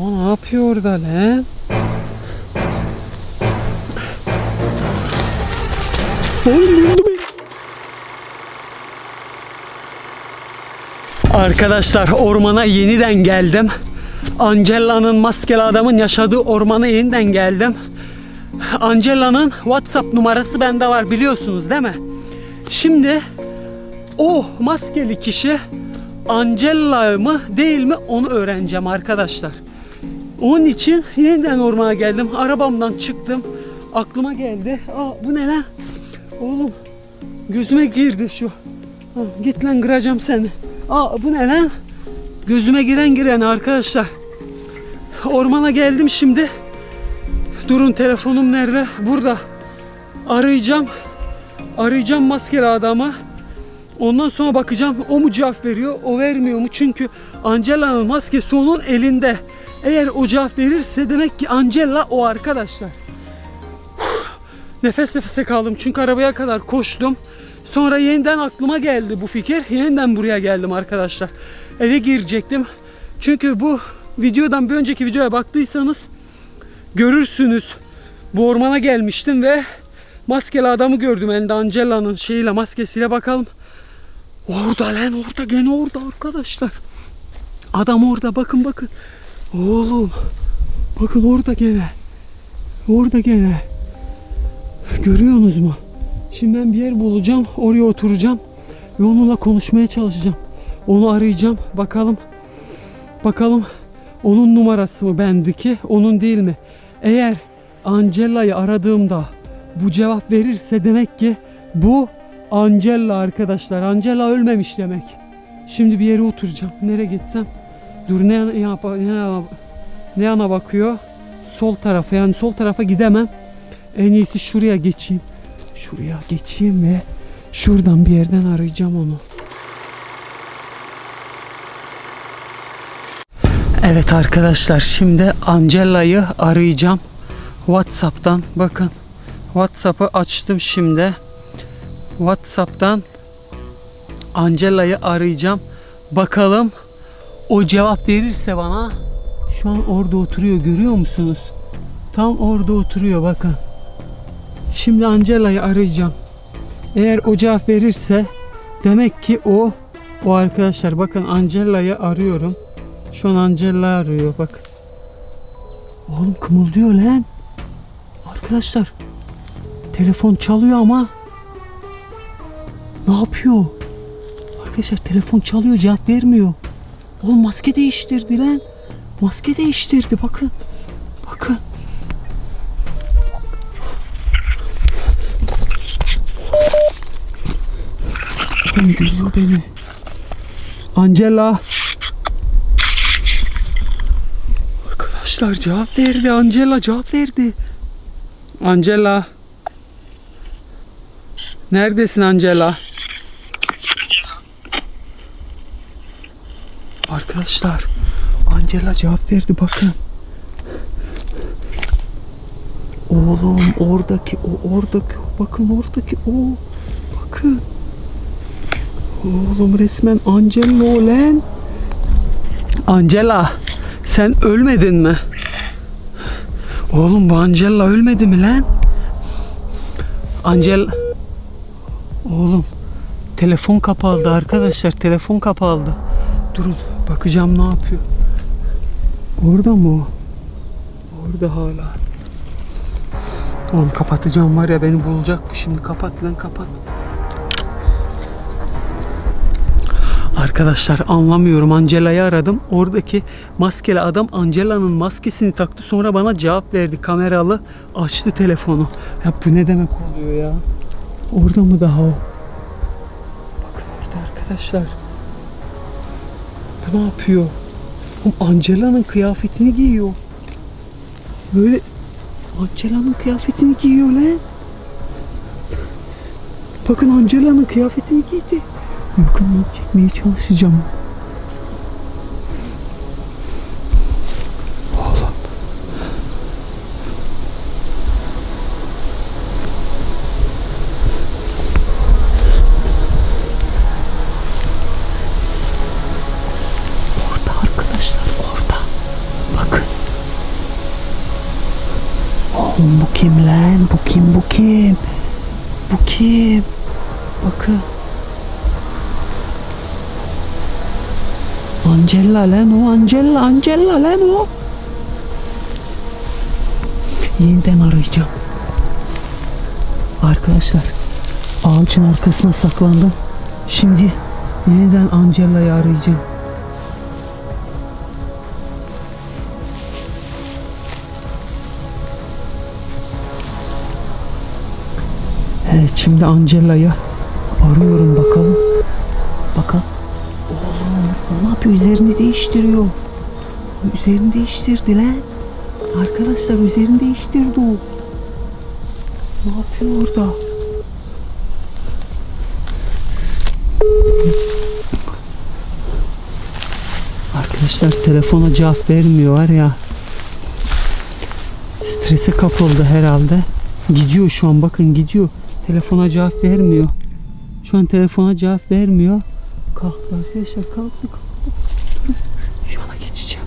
O ne yapıyor orada lan? Arkadaşlar ormana yeniden geldim. Angella'nın maskeli adamın yaşadığı ormana yeniden geldim. Angella'nın WhatsApp numarası bende var biliyorsunuz değil mi? Şimdi o maskeli kişi Angela mı değil mi onu öğreneceğim arkadaşlar. Onun için yeniden ormana geldim. Arabamdan çıktım. Aklıma geldi. Aa bu ne lan? Oğlum gözüme girdi şu. Ha, git lan kıracağım seni. Aa bu ne lan? Gözüme giren giren arkadaşlar. Ormana geldim şimdi. Durun telefonum nerede? Burada. Arayacağım. Arayacağım maskeli adamı. Ondan sonra bakacağım o mu cevap veriyor, o vermiyor mu? Çünkü Angela'nın maskesi onun elinde. Eğer o cevap verirse demek ki Angela o arkadaşlar. Nefes nefese kaldım çünkü arabaya kadar koştum. Sonra yeniden aklıma geldi bu fikir. Yeniden buraya geldim arkadaşlar. Eve girecektim. Çünkü bu videodan bir önceki videoya baktıysanız görürsünüz. Bu ormana gelmiştim ve maskeli adamı gördüm elinde Angela'nın şeyiyle maskesiyle bakalım. Orada lan orada gene orada arkadaşlar. Adam orada bakın bakın. Oğlum bakın orada gene. Orada gene. Görüyorsunuz mu? Şimdi ben bir yer bulacağım. Oraya oturacağım. Ve onunla konuşmaya çalışacağım. Onu arayacağım. Bakalım. Bakalım onun numarası mı bendeki? Onun değil mi? Eğer Angela'yı aradığımda bu cevap verirse demek ki bu Angela arkadaşlar. Angela ölmemiş demek. Şimdi bir yere oturacağım. Nereye gitsem? Dur ne yap- ne yana, ne yana bakıyor? Sol tarafa yani sol tarafa gidemem. En iyisi şuraya geçeyim. Şuraya geçeyim ve şuradan bir yerden arayacağım onu. Evet arkadaşlar şimdi Angela'yı arayacağım. Whatsapp'tan bakın. Whatsapp'ı açtım şimdi. Whatsapp'tan Angela'yı arayacağım. Bakalım o cevap verirse bana şu an orada oturuyor görüyor musunuz? Tam orada oturuyor bakın. Şimdi Angela'yı arayacağım. Eğer o cevap verirse demek ki o o arkadaşlar bakın Angela'yı arıyorum. Şu an Angela arıyor bak. Oğlum kımıldıyor lan. Arkadaşlar telefon çalıyor ama ne yapıyor? Arkadaşlar telefon çalıyor cevap vermiyor. Oğlum maske değiştirdi lan. Maske değiştirdi bakın. Bakın. Görüyor beni. Angela. Arkadaşlar cevap verdi. Angela cevap verdi. Angela. Neredesin Angela? Arkadaşlar Angela cevap verdi bakın. Oğlum oradaki o oradaki bakın oradaki o bakın. Oğlum resmen Angela o lan. Angela sen ölmedin mi? Oğlum bu Angela ölmedi mi lan? Angel Oğlum telefon kapalı arkadaşlar telefon kapalı. Durun bakacağım ne yapıyor. Orada mı o? Orada hala. Oğlum kapatacağım var ya beni bulacak bu şimdi kapat lan kapat. Arkadaşlar anlamıyorum. Angela'yı aradım. Oradaki maskeli adam Angela'nın maskesini taktı. Sonra bana cevap verdi. Kameralı açtı telefonu. Ya bu ne demek oluyor ya? Orada mı daha o? Bakın orada arkadaşlar. Bu ne yapıyor? Oğlum Angela'nın kıyafetini giyiyor. Böyle Angela'nın kıyafetini giyiyor lan. Bakın Angela'nın kıyafetini giydi. Yakından çekmeye çalışacağım. Kim lan? Bu kim? Bu kim? Bu kim? Bakın. Angela lan o Angela Angela lan o. Yeniden arayacağım. Arkadaşlar ağacın arkasına saklandım. Şimdi yeniden Angela'yı arayacağım. Evet şimdi Angela'yı arıyorum bakalım. Bakalım. Oğlum ne yapıyor? Üzerini değiştiriyor. Üzerini değiştirdi lan. Arkadaşlar üzerini değiştirdi o. Ne yapıyor orada? Arkadaşlar telefona cevap vermiyor var ya. Strese kapıldı herhalde. Gidiyor şu an bakın gidiyor. Telefona cevap vermiyor. Şu an telefona cevap vermiyor. Kalktı arkadaşlar kalktı kalktı. Durun. Ana geçeceğim.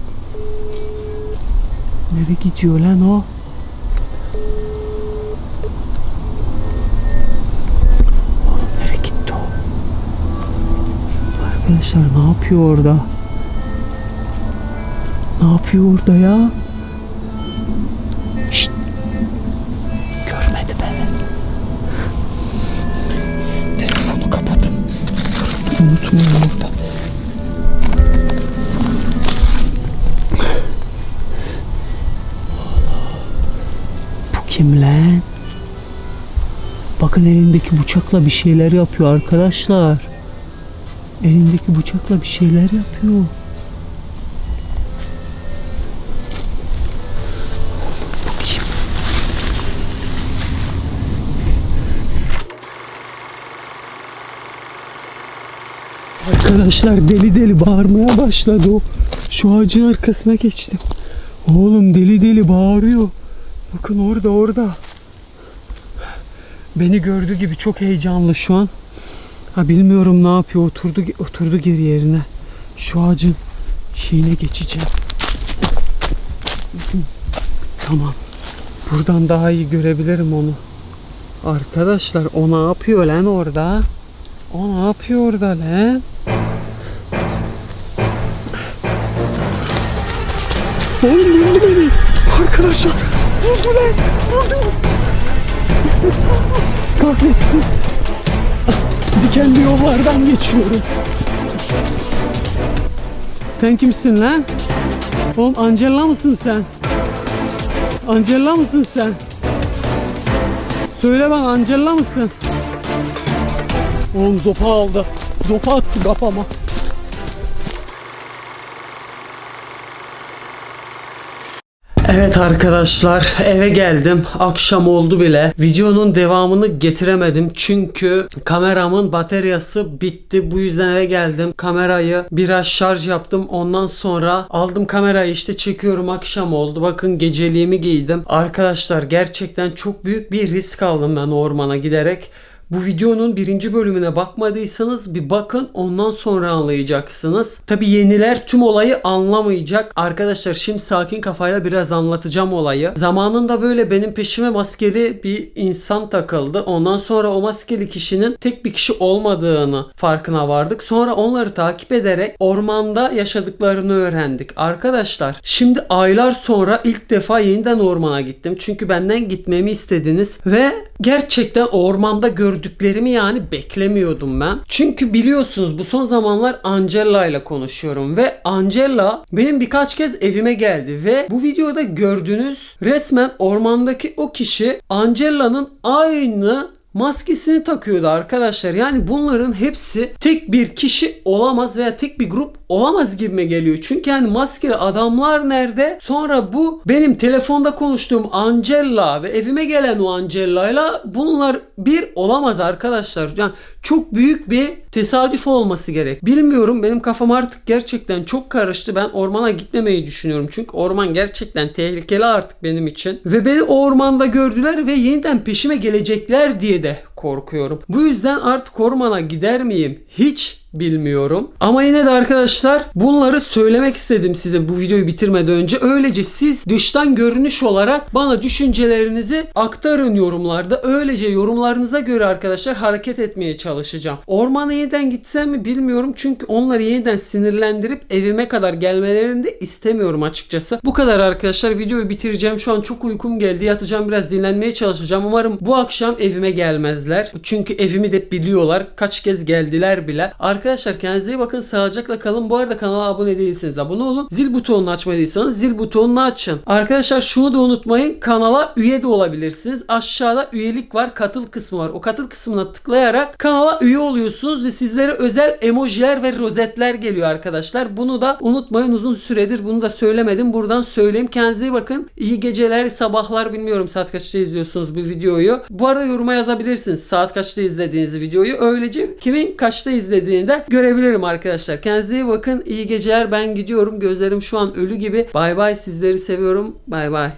Nereye gidiyor lan o? Oğlum nereye gitti o? Arkadaşlar ne yapıyor orada? Ne yapıyor orada ya? Bu kim lan? Bakın elindeki bıçakla bir şeyler yapıyor arkadaşlar. Elindeki bıçakla bir şeyler yapıyor. Arkadaşlar deli deli bağırmaya başladı o. Şu ağacın arkasına geçtim. Oğlum deli deli bağırıyor. Bakın orada orada. Beni gördüğü gibi çok heyecanlı şu an. Ha bilmiyorum ne yapıyor. Oturdu oturdu geri yerine. Şu ağacın şeyine geçeceğim. Tamam. Buradan daha iyi görebilirim onu. Arkadaşlar o ne yapıyor lan orada? O ne yapıyor orada lan? Oğlum vurdu beni. Arkadaşlar vurdu lan. Vurdu. Kahretsin. Dikenli yollardan geçiyorum. Sen kimsin lan? Oğlum Angela mısın sen? Angela mısın sen? Söyle bana Angela mısın? Oğlum zopa aldı. Zopa attı kafama. Evet arkadaşlar eve geldim. Akşam oldu bile. Videonun devamını getiremedim. Çünkü kameramın bataryası bitti. Bu yüzden eve geldim. Kamerayı biraz şarj yaptım. Ondan sonra aldım kamerayı işte çekiyorum. Akşam oldu. Bakın geceliğimi giydim. Arkadaşlar gerçekten çok büyük bir risk aldım ben ormana giderek. Bu videonun birinci bölümüne bakmadıysanız bir bakın ondan sonra anlayacaksınız. Tabi yeniler tüm olayı anlamayacak. Arkadaşlar şimdi sakin kafayla biraz anlatacağım olayı. Zamanında böyle benim peşime maskeli bir insan takıldı. Ondan sonra o maskeli kişinin tek bir kişi olmadığını farkına vardık. Sonra onları takip ederek ormanda yaşadıklarını öğrendik. Arkadaşlar şimdi aylar sonra ilk defa yeniden ormana gittim. Çünkü benden gitmemi istediniz ve gerçekten ormanda gördüklerimi yani beklemiyordum ben. Çünkü biliyorsunuz bu son zamanlar Angela ile konuşuyorum ve Angela benim birkaç kez evime geldi ve bu videoda gördüğünüz resmen ormandaki o kişi Angela'nın aynı maskesini takıyordu arkadaşlar. Yani bunların hepsi tek bir kişi olamaz veya tek bir grup olamaz gibime geliyor. Çünkü yani maskeli adamlar nerede? Sonra bu benim telefonda konuştuğum Angela ve evime gelen o Angela'yla bunlar bir olamaz arkadaşlar. Yani çok büyük bir tesadüf olması gerek. Bilmiyorum benim kafam artık gerçekten çok karıştı. Ben ormana gitmemeyi düşünüyorum. Çünkü orman gerçekten tehlikeli artık benim için. Ve beni o ormanda gördüler ve yeniden peşime gelecekler diye de korkuyorum. Bu yüzden artık ormana gider miyim? Hiç bilmiyorum. Ama yine de arkadaşlar bunları söylemek istedim size bu videoyu bitirmeden önce. Öylece siz dıştan görünüş olarak bana düşüncelerinizi aktarın yorumlarda. Öylece yorumlarınıza göre arkadaşlar hareket etmeye çalışacağım. Ormana yeniden gitsem mi bilmiyorum. Çünkü onları yeniden sinirlendirip evime kadar gelmelerini de istemiyorum açıkçası. Bu kadar arkadaşlar. Videoyu bitireceğim. Şu an çok uykum geldi. Yatacağım biraz dinlenmeye çalışacağım. Umarım bu akşam evime gelmezler. Çünkü evimi de biliyorlar. Kaç kez geldiler bile. Arkadaşlar kendinize iyi bakın. Sağlıcakla kalın. Bu arada kanala abone değilseniz abone olun. Zil butonunu açmadıysanız zil butonunu açın. Arkadaşlar şunu da unutmayın. Kanala üye de olabilirsiniz. Aşağıda üyelik var. Katıl kısmı var. O katıl kısmına tıklayarak kanala üye oluyorsunuz ve sizlere özel emojiler ve rozetler geliyor arkadaşlar. Bunu da unutmayın. Uzun süredir bunu da söylemedim. Buradan söyleyeyim. Kendinize iyi bakın. İyi geceler, sabahlar bilmiyorum saat kaçta izliyorsunuz bu videoyu. Bu arada yoruma yazabilirsiniz. Saat kaçta izlediğiniz videoyu. Öylece kimin kaçta izlediğini de görebilirim arkadaşlar. Kendinize iyi bakın. İyi geceler. Ben gidiyorum. Gözlerim şu an ölü gibi. Bay bay. Sizleri seviyorum. Bay bay.